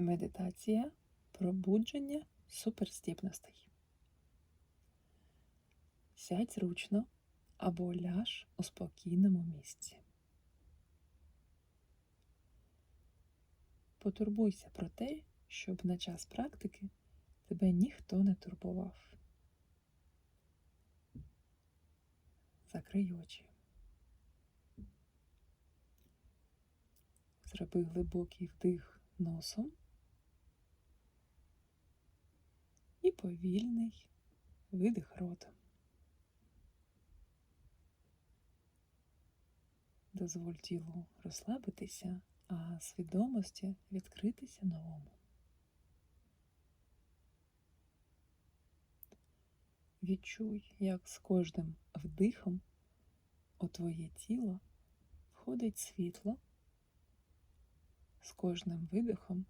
Медитація пробудження суперздібностей. Сядь зручно або ляж у спокійному місці. Потурбуйся про те, щоб на час практики тебе ніхто не турбував. Закрий очі. Зроби глибокий вдих носом і повільний видих ротом. Дозволь тілу розслабитися, а свідомості відкритися новому. Відчуй, як з кожним вдихом у твоє тіло входить світло, з кожним видихом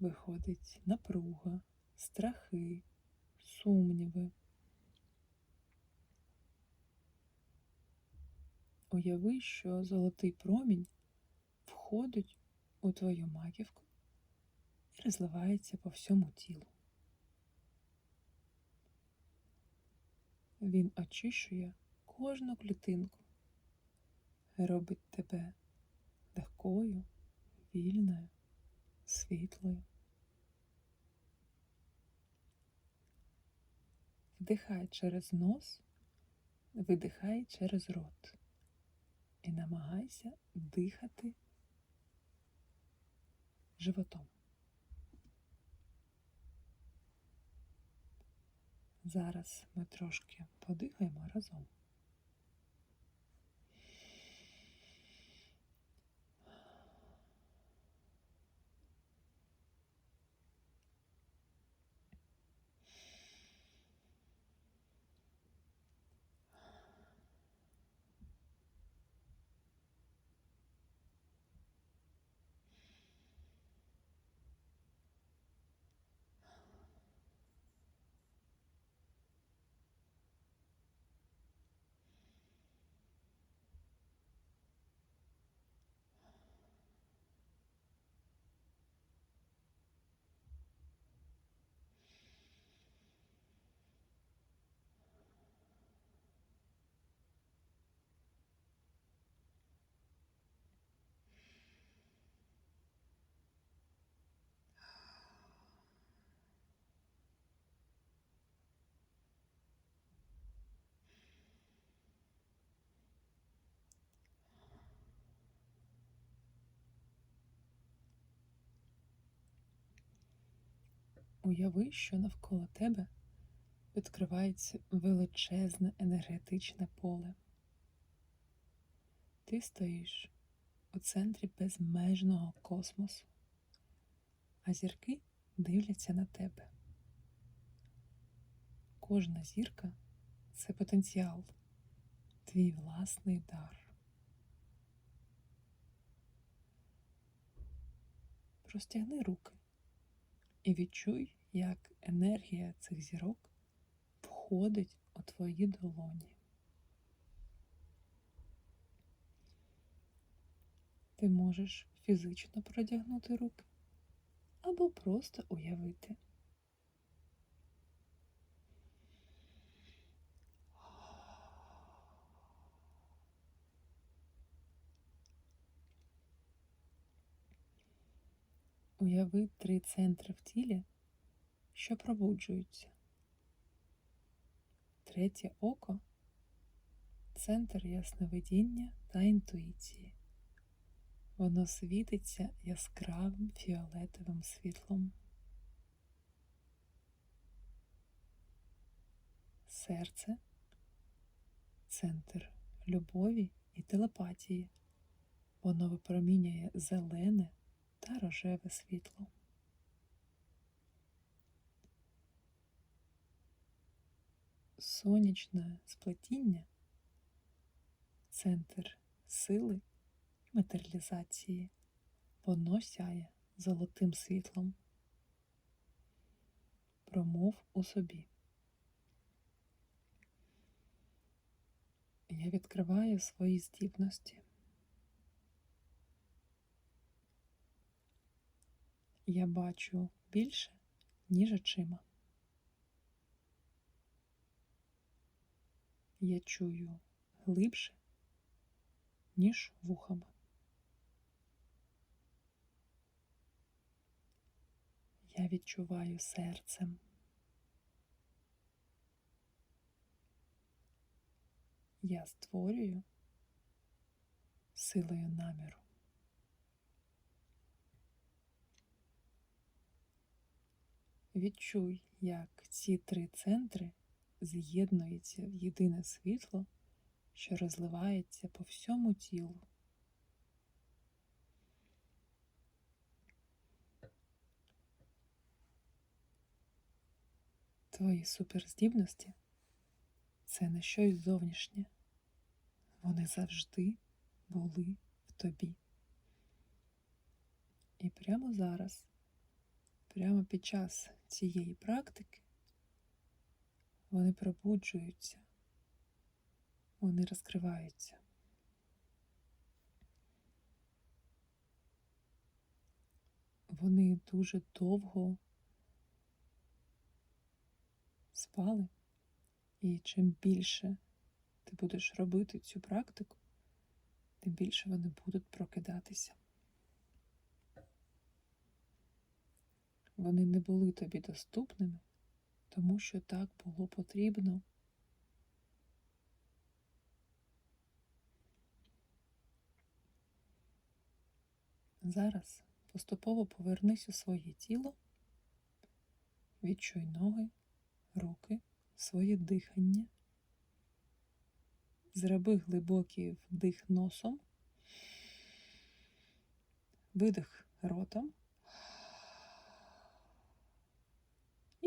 виходить напруга, страхи, сумніви. Уяви, що золотий промінь входить у твою маківку і розливається по всьому тілу. Він очищує кожну клітинку, робить тебе легкою, вільною, світлою. Вдихай через нос, видихай через рот і намагайся дихати животом. Зараз ми трошки подихаємо разом. Уяви, що навколо тебе відкривається величезне енергетичне поле. Ти стоїш у центрі безмежного космосу, а зірки дивляться на тебе. Кожна зірка це потенціал, твій власний дар. Простягни руки і відчуй, як енергія цих зірок входить у твої долоні. Ти можеш фізично продягнути руки або просто уявити. Уяви три центри в тілі, що пробуджуються. Третє око центр ясновидіння та інтуїції. Воно світиться яскравим фіолетовим світлом. Серце центр любові і телепатії. Воно випромінює зелене та рожеве світло. Сонячне сплетіння центр сили і матеріалізації. Воно сяє золотим світлом. Промов у собі. Я відкриваю свої здібності. Я бачу більше, ніж очима. Я чую глибше, ніж вухами. Я відчуваю серцем. Я створюю силою наміру. Відчуй, як ці три центри з'єднуються в єдине світло, що розливається по всьому тілу. Твої суперздібності це не щось зовнішнє. Вони завжди були в тобі. І прямо зараз, прямо під час цієї практики, вони пробуджуються, вони розкриваються. Вони дуже довго спали, і чим більше ти будеш робити цю практику, тим більше вони будуть прокидатися. Вони не були тобі доступними, тому що так було потрібно. Зараз поступово повернись у своє тіло, відчуй ноги, руки, своє дихання. Зроби глибокий вдих носом, видих ротом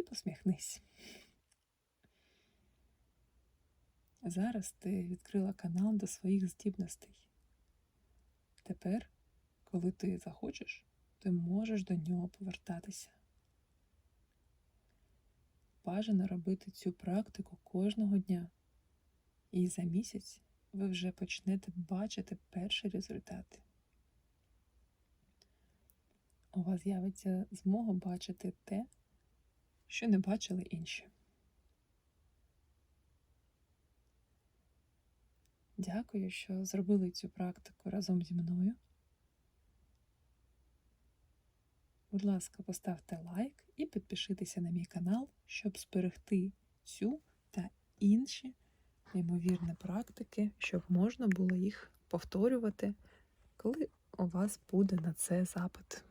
посміхнись. Зараз ти відкрила канал до своїх здібностей. Тепер, коли ти захочеш, ти можеш до нього повертатися. Бажано робити цю практику кожного дня. І за місяць ви вже почнете бачити перші результати. У вас з'явиться змога бачити те, що не бачили інші. Дякую, що зробили цю практику разом зі мною. Будь ласка, поставте лайк і підпишіться на мій канал, щоб зберегти цю та інші неймовірні практики, щоб можна було їх повторювати, коли у вас буде на це запит.